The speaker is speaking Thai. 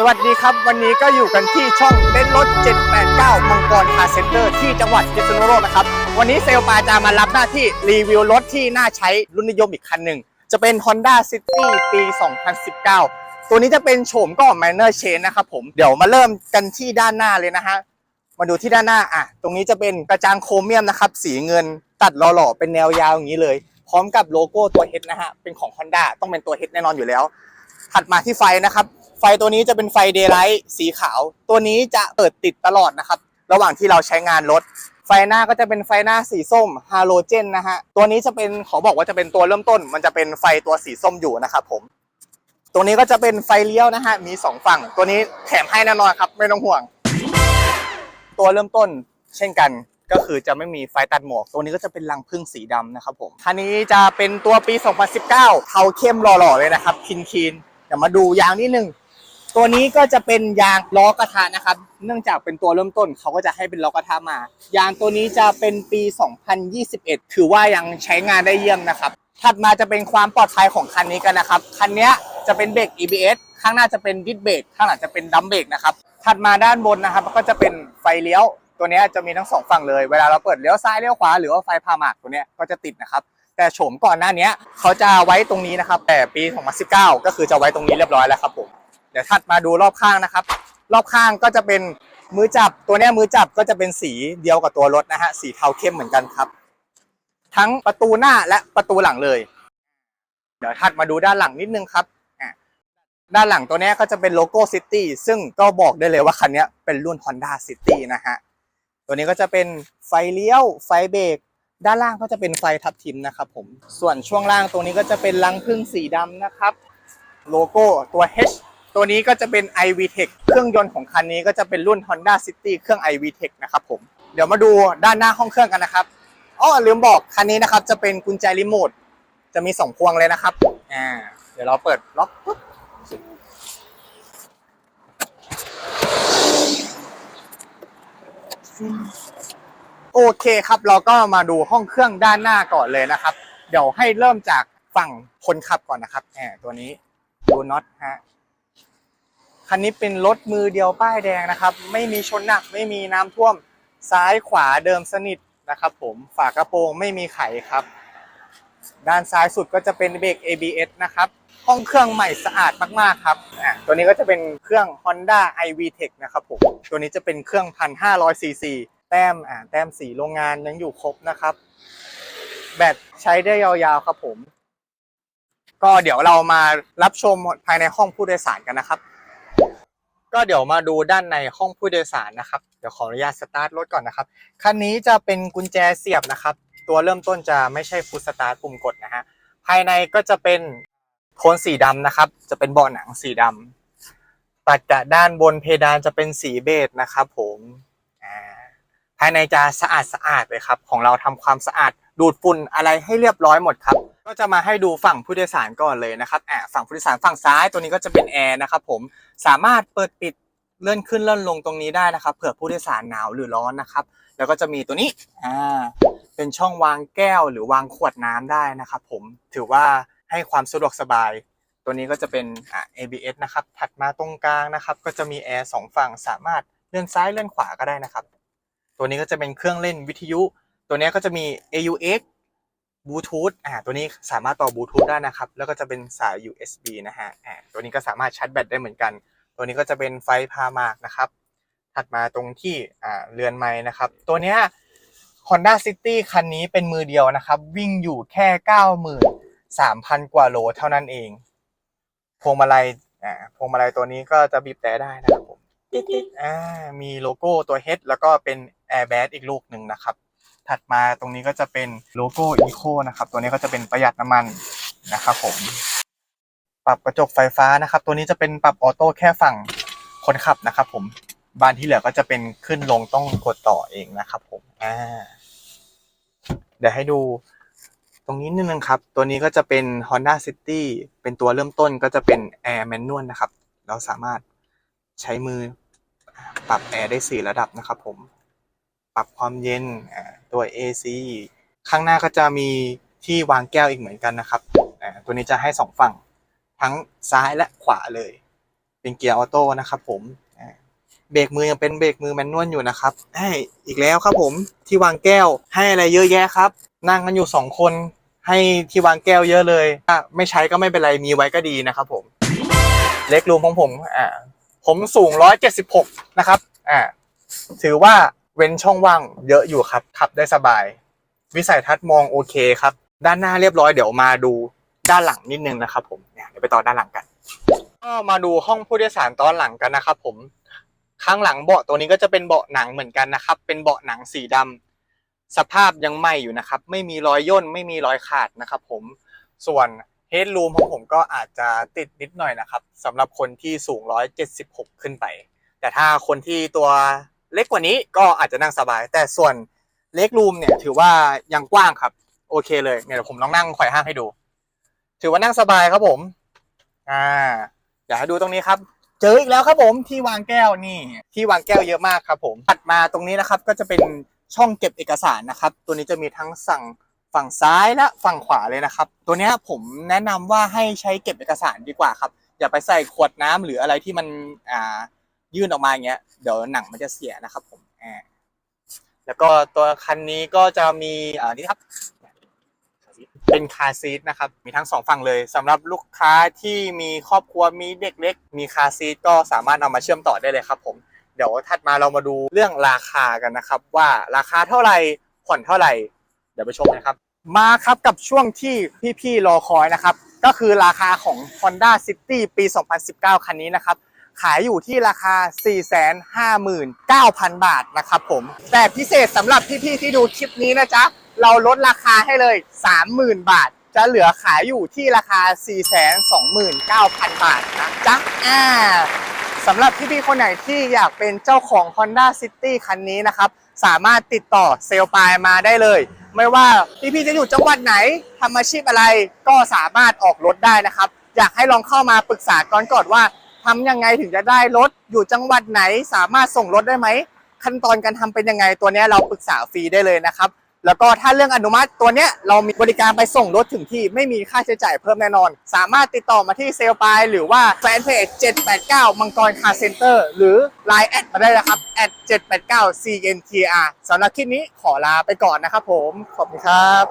สวัสดีครับ วันนี้ก็อยู่กันที่ช่องเต้นรถ 789 มังกรคาเซ็นเตอร์ที่จังหวัดพิษณุโลกนะครับ วันนี้เซลลปาจะมารับหน้าที่รีวิวรถที่น่าใช้รุ่นนิยมอีกคันหนึ่ง จะเป็น Honda City ปี 2019 ตัวนี้จะเป็นโฉมก็ Minor Change นะครับผมเดี๋ยวมาเริ่มกันที่ด้านหน้าเลยนะฮะมาดูที่ด้านหน้าอะตรงนี้จะเป็นกระจังโครเมียมนะครับสีเงินตัดหล่อๆเป็นแนวยาวอย่างนี้เลย พร้อมกับโลโก้ตัว H นะฮะเป็นของ Honda ต้องเป็นตัว H แน่นอนอยู่แล้ว ถัดมาที่ไฟนะครับ ไฟตัวนี้จะเป็นไฟเดย์ไลท์สีขาว ตัวนี้จะเปิดติดตลอดนะครับ ระหว่างที่เราใช้งานรถ ไฟหน้าก็จะเป็นไฟหน้าสีส้มฮาโลเจนนะฮะ ตัวนี้จะเป็นขอบอกว่าจะเป็นตัวเริ่มต้น มันจะเป็นไฟตัวสีส้มอยู่นะครับผม ตัวนี้ก็จะเป็นไฟเลี้ยวนะฮะ มีสองฝั่ง ตัวนี้แถมให้แน่นอนครับ ไม่ต้องห่วง ตัวเริ่มต้นเช่นกันก็คือจะไม่มีไฟตัดหมวก ตัวนี้ก็จะเป็นรังพึ่งสีดำนะครับผมคันนี้จะเป็นตัวปี 2019 เทาเข้มหล่อๆเลยนะครับคินคีนเดี๋ยวมาดูยางนิดนึง ตัวนี้ก็จะเป็นยางล้อกระทะนะครับ เนื่องจากเป็นตัวเริ่มต้นเขาก็จะให้เป็นล้อกระทะมา ยางตัวนี้จะเป็นปี 2021 ถือว่ายังใช้งานได้เยี่ยมนะครับ ถัดมาจะเป็นความปลอดภัยของคันนี้กันนะครับ คันนี้จะเป็นเบรก EBS ข้างหน้าจะเป็นดิสเบรกข้างหลังจะเป็นดัมเบรกนะครับ ถัดมาด้านบนนะครับก็จะเป็นไฟเลี้ยว ตัวนี้จะมีทั้งสองฝั่งเลย เวลาเราเปิดเลี้ยวซ้ายเลี้ยวขวาหรือว่าไฟพาหมากตัวนี้ก็จะติดนะครับแต่โฉมก่อนหน้านี้เขาจะไว้ตรงนี้นะครับ แต่ปี 2019 ก็คือจะไว้ตรงนี้เรียบร้อยแล้วครับผม ดี๋ยวถัดมาดูรอบข้างนะครับ รอบข้างก็จะเป็นมือจับตัวนี้มือจับก็จะเป็นสีเดียวกับตัวรถนะฮะสีเทาเข้มเหมือนกันครับ ทั้งประตูหน้าและประตูหลังเลย เดี๋ยวถัดมาดูด้านหลังนิดนึงครับอะด้านหลังตัวนี้ก็จะเป็นโลโก้ City ซึ่งก็บอกได้เลยว่าคันนี้เป็นรุ่น Honda City นะฮะตัวนี้ก็จะเป็นไฟเลี้ยวไฟเบรกด้านล่างก็จะเป็นไฟทับทิมนะครับผมส่วนช่วงล่างตรงนี้ก็จะเป็นลังพึ่งสีดำนะครับ โลโก้ตัว H ตัวนี้ก็จะเป็น iVTEC เครื่องยนต์ของคันนี้ก็จะเป็นรุ่น Honda City เครื่อง iVTEC นะครับผม เดี๋ยวมาดูด้านหน้าห้องเครื่องกันนะครับอ้อลืมบอกคันนี้นะครับจะเป็นกุญแจรีโมทจะมีสองพวงเลยนะครับอ่าเดี๋ยวเราเปิดล็อกปุ๊บโอเคครับเราก็มาดูห้องเครื่องด้านหน้าก่อนเลยนะครับ เดี๋ยวให้เริ่มจากฝั่งคนขับก่อนนะครับแหมตัวนี้ดูน็อตฮะ คันนี้เป็นรถมือเดียวป้ายแดงนะครับ ไม่มีชนหนักไม่มีน้ำท่วมซ้ายขวาเดิมสนิทนะครับ ผมฝากระโปรงไม่มีไขครับ ด้านซ้ายสุดก็จะเป็นเบรก ABS นะครับห้องเครื่องใหม่สะอาดมากๆครับอะตัวนี้ก็จะเป็นเครื่อง Honda iVTEC นะครับผมตัวนี้จะเป็นเครื่อง1,500ซีซีแต้มอ่าแต้มสีโรงงานยังอยู่ครบนะครับ แบตใช้ได้ยาวๆครับผม ก็เดี๋ยวเรามารับชมภายในห้องผู้โดยสารกันนะครับ ก็เดี๋ยวมาดูด้านในห้องผู้โดยสารนะครับ เดี๋ยวขออนุญาตสตาร์ทรถก่อนนะครับ คันนี้จะเป็นกุญแจเสียบนะครับ ตัวเริ่มต้นจะไม่ใช่ฟูสตาร์ทปุ่มกดนะฮะ ภายในก็จะเป็นโทนสีดำนะครับ จะเป็นเบาะหนังสีดำตัดกับด้านบนเพดานจะเป็นสีเบจนะครับผมอ่าภายในจะสะอาดสะอาดเลยครับ ของเราทำความสะอาดดูดฝุ่นอะไรให้เรียบร้อยหมดครับ ก็จะมาให้ดูฝั่งผู้โดยสารก่อนเลยนะครับอ่าฝั่งผู้โดยสารฝั่งซ้ายตัวนี้ก็จะเป็นแอร์นะครับผมสามารถเปิดปิดเลื่อนขึ้นเลื่อนลงตรงนี้ได้นะครับเผื่อผู้โดยสารหนาวหรือร้อนนะครับ แล้วก็จะมีตัวนี้อ่าเป็นช่องวางแก้วหรือวางขวดน้ำได้นะครับผมถือว่าให้ความสะดวกสบาย ตัวนี้ก็จะเป็นอ่า ABS นะครับถัดมาตรงกลางนะครับ ก็จะมีแอร์สองฝั่งสามารถเลื่อนซ้ายเลื่อนขวาก็ได้นะครับ ตัวนี้ก็จะเป็นเครื่องเล่นวิทยุ ตัวนี้ก็จะมี AUX บลูทูธอ่าตัวนี้สามารถต่อบลูทูธได้นะครับ แล้วก็จะเป็นสาย USB นะฮะอ่าตัวนี้ก็สามารถชาร์จแบตได้เหมือนกัน ตัวนี้ก็จะเป็นไฟพามากนะครับถัดมาตรงที่อ่าเรือนไม้นะครับ ตัวเนี้ย Honda City คันนี้เป็นมือเดียวนะครับ วิ่งอยู่แค่ 93,000 กว่าโลเท่านั้นเอง พวงมาลัยอ่าพวงมาลัยตัวนี้ก็จะบีบแต่ได้นะครับผมติ๊ดอ่ามีโลโก้ตัว H แล้วก็เป็น Airbag อีกลูกหนึ่งนะครับ ถัดมาตรงนี้ก็จะเป็นโลโก้ Eco นะครับ ตัวนี้ก็จะเป็นประหยัดน้ำมันนะครับผม ปรับกระจกไฟฟ้านะครับ ตัวนี้จะเป็นปรับออโต้แค่ฝั่งคนขับนะครับผมบานที่เหลือก็จะเป็นขึ้นลงต้องกดต่อเองนะครับผมอ่าเดี๋ยวให้ดูตรงนี้นิดนึงครับ ตัวนี้ก็จะเป็น Honda City เป็นตัวเริ่มต้นก็จะเป็น Air Manual นะครับ เราสามารถใช้มือปรับแอร์ได้สี่ระดับนะครับผม ปรับความเย็นอ่า ตัว AC ข้างหน้าก็จะมีที่วางแก้วอีกเหมือนกันนะครับอ่าตัวนี้จะให้สองฝั่งทั้งซ้ายและขวาเลย เป็นเกียร์ออโต้นะครับผมอ่าเบรกมือยังเป็นเบรกมือแมนนวลอยู่นะครับเอ้อีกแล้วครับผมที่วางแก้วให้อะไรเยอะแยะครับ นั่งกันอยู่สองคนให้ที่วางแก้วเยอะเลยถ้าไม่ใช้ก็ไม่เป็นไรมีไว้ก็ดีนะครับผมเล็กรูมของผมอ่าผมสูง 176 นะครับอ่าถือว่า เว้นช่องว่างเยอะอยู่ครับขับได้สบาย วิสัยทัศน์มองโอเคครับ ด้านหน้าเรียบร้อยเดี๋ยวมาดูด้านหลังนิดนึงนะครับผมเนี่ยเดี๋ยวไปต่อด้านหลังกันก็มาดูห้องผู้โดยสารตอนหลังกันนะครับผมข้างหลังเบาะตัวนี้ก็จะเป็นเบาะหนังเหมือนกันนะครับ เป็นเบาะหนังสีดำสภาพยังใหม่อยู่นะครับ ไม่มีรอยย่นไม่มีรอยขาดนะครับ ผมส่วนเฮดรูมของผมก็อาจจะติดนิดหน่อยนะครับสำหรับคนที่สูง 176 ขึ้นไป แต่ถ้าคนที่ตัว เล็กกว่านี้ก็อาจจะนั่งสบาย แต่ส่วนเล็กรูมเนี่ยถือว่ายังกว้างครับ โอเคเลยเนี่ยเดี๋ยวผมลองนั่งไขว่ห้างให้ดู ถือว่านั่งสบายครับผม อ่าอยากให้ดูตรงนี้ครับ เจออีกแล้วครับผมที่วางแก้วนี่ ที่วางแก้วเยอะมากครับ ผมถัดมาตรงนี้นะครับ ก็จะเป็นช่องเก็บเอกสารนะครับ ตัวนี้จะมีทั้งสั่งฝั่งซ้ายและฝั่งขวาเลยนะครับ ตัวนี้ผมแนะนำว่าให้ใช้เก็บเอกสารดีกว่าครับ อย่าไปใส่ขวดน้ำหรืออะไรที่มันอ่า ยื่นออกมาอย่างเงี้ยเดี๋ยวหนังมันจะเสียนะครับ ผมอ่าแล้วก็ตัวคันนี้ก็จะมีอ่านี่ครับ เป็นคาซีทนะครับ มีทั้งสองฝั่งเลยสำหรับลูกค้าที่มีครอบครัวมีเด็กเล็ก มีคาซีทก็สามารถเอามาเชื่อมต่อได้เลยครับ ผมเดี๋ยวถัดมาเรามาดูเรื่องราคากันนะครับ ว่าราคาเท่าไหร่ผ่อนเท่าไหร่ เดี๋ยวไปชมนะครับ มาครับกับช่วงที่พี่ๆรอคอยนะครับ ก็คือราคาของ Honda City ปี 2019 คันนี้นะครับ ขายอยู่ที่ราคา 459,000 บาทนะครับผม แต่พิเศษสำหรับพี่ๆที่ดูคลิปนี้นะจ๊ะ เราลดราคาให้เลย 30,000 บาท จะเหลือขายอยู่ที่ราคา 429,000 บาทนะจ๊ะอ่าสำหรับพี่ๆคนไหนที่อยากเป็นเจ้าของ Honda City คันนี้นะครับ สามารถติดต่อเซลล์ปลายมาได้เลย ไม่ว่าพี่ๆจะอยู่จังหวัดไหนทำอาชีพอะไรก็สามารถออกรถได้นะครับ อยากให้ลองเข้ามาปรึกษาก่อนก่อนว่า ทำยังไงถึงจะได้รถอยู่จังหวัดไหนสามารถส่งรถได้ไหม ขั้นตอนการทำเป็นยังไงตัวเนี้ยเราปรึกษาฟรีได้เลยนะครับ แล้วก็ถ้าเรื่องอนุมัติตัวเนี้ยเรามีบริการไปส่งรถถึงที่ไม่มีค่าใช้จ่ายเพิ่มแน่นอน สามารถติดต่อมาที่เซลล์ปายหรือว่าแฟนเพจ 789 มังกรคาร์เซ็นเตอร์หรือ Line แอดมาได้นะครับแอด789 CNTR สำหรับคลิปนี้ขอลาไปก่อนนะครับผมขอบคุณครับ